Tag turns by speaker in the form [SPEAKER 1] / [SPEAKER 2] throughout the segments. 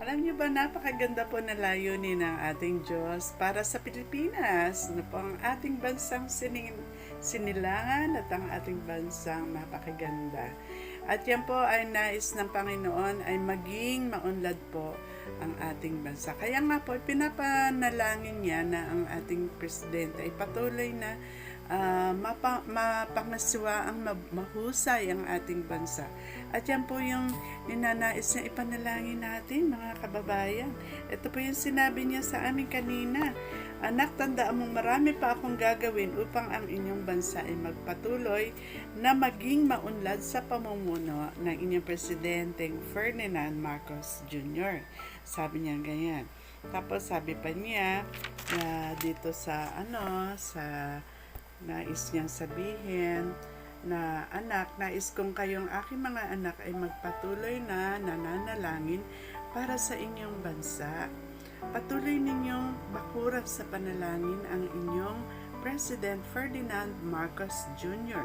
[SPEAKER 1] Alam niyo ba, napakaganda po na layunin ng ating Diyos para sa Pilipinas. Ano po ang ating bansang sining, sinilangan at ang ating bansang napakaganda. At yan po ay nais ng Panginoon ay maging maunlad po ang ating bansa. Kaya nga po, pinapanalangin niya na ang ating presidente ay patuloy na uh, mapa, mapangasiwa ang mahusay ang ating bansa. At yan po yung ninanais na ipanalangin natin, mga kababayan. Ito po yung sinabi niya sa amin kanina. Anak, tandaan mong marami pa akong gagawin upang ang inyong bansa ay magpatuloy na maging maunlad sa pamumuno ng inyong presidenteng Ferdinand Marcos Jr. Sabi niya ganyan. Tapos sabi pa niya na dito sa ano sa nais niyang sabihin na anak, nais kong kayong aking mga anak ay magpatuloy na nananalangin para sa inyong bansa Patuloy ninyong bakuran sa panalangin ang inyong President Ferdinand Marcos Jr.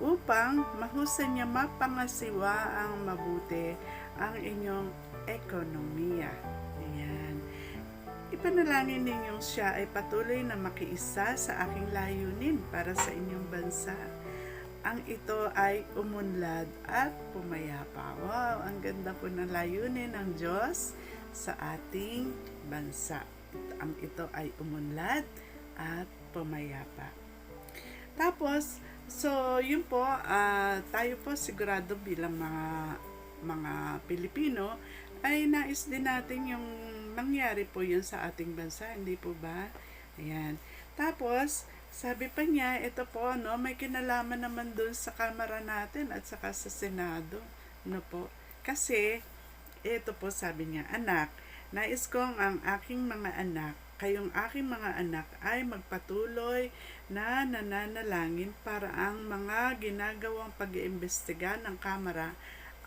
[SPEAKER 1] upang mahusay niya mapangasiwa ang mabuti ang inyong ekonomiya. Ayan. Ipanalangin ninyong siya ay patuloy na makiisa sa aking layunin para sa inyong bansa ang ito ay umunlad at pumayapa. Wow, ang ganda po ng layunin ng Diyos sa ating bansa. Ang ito ay umunlad at pumayapa. Tapos, so yun po, uh, tayo po sigurado bilang mga mga Pilipino ay nais din natin yung mangyari po yun sa ating bansa, hindi po ba? Ayan. Tapos, sabi pa niya, ito po, no, may kinalaman naman doon sa kamera natin at saka sa Senado. No po. Kasi, ito po sabi niya, anak, nais kong ang aking mga anak, kayong aking mga anak ay magpatuloy na nananalangin para ang mga ginagawang pag-iimbestiga ng Kamara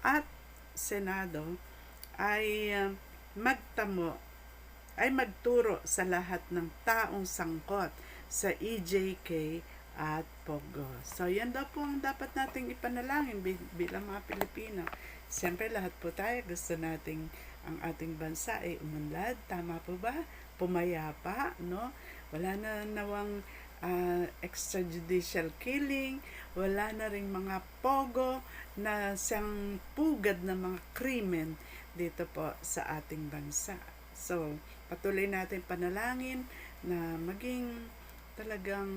[SPEAKER 1] at Senado ay uh, magtamo ay magturo sa lahat ng taong sangkot sa EJK at Pogo. So, yan daw po ang dapat nating ipanalangin bilang mga Pilipino. Siyempre, lahat po tayo gusto nating ang ating bansa ay umunlad. Tama po ba? Pumayapa, no? Wala na nawang uh, extrajudicial killing, wala na ring mga pogo na siyang pugad ng mga krimen dito po sa ating bansa. So, patuloy natin panalangin na maging talagang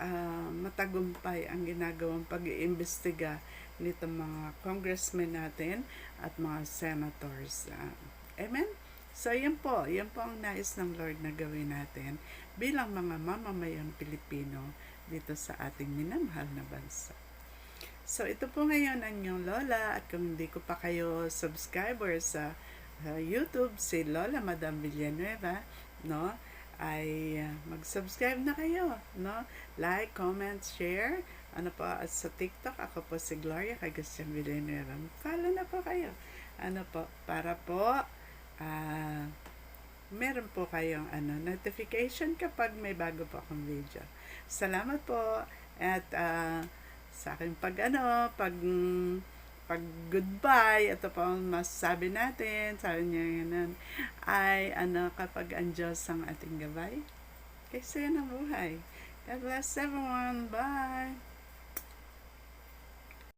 [SPEAKER 1] uh, matagumpay ang ginagawang pag-iimbestiga nito mga congressmen natin at mga senators. Uh, amen? So, yan po. Yan po ang nais ng Lord na gawin natin bilang mga mamamayang Pilipino dito sa ating minamahal na bansa. So, ito po ngayon ang inyong Lola at kung hindi ko pa kayo subscriber sa uh, YouTube, si Lola Madam Villanueva, no? ay uh, mag-subscribe na kayo, no? Like, comment, share. Ano po, at sa TikTok, ako po si Gloria Cagastian Villanueva. Follow na po kayo. Ano po, para po, uh, meron po kayong ano, notification kapag may bago po akong video. Salamat po. At uh, sa akin pag ano, pag pag goodbye, ito po ang masasabi natin, sabi niya ganun, ay ano, kapag ang Diyos ang ating gabay, kasi yan ang buhay. God bless everyone. Bye!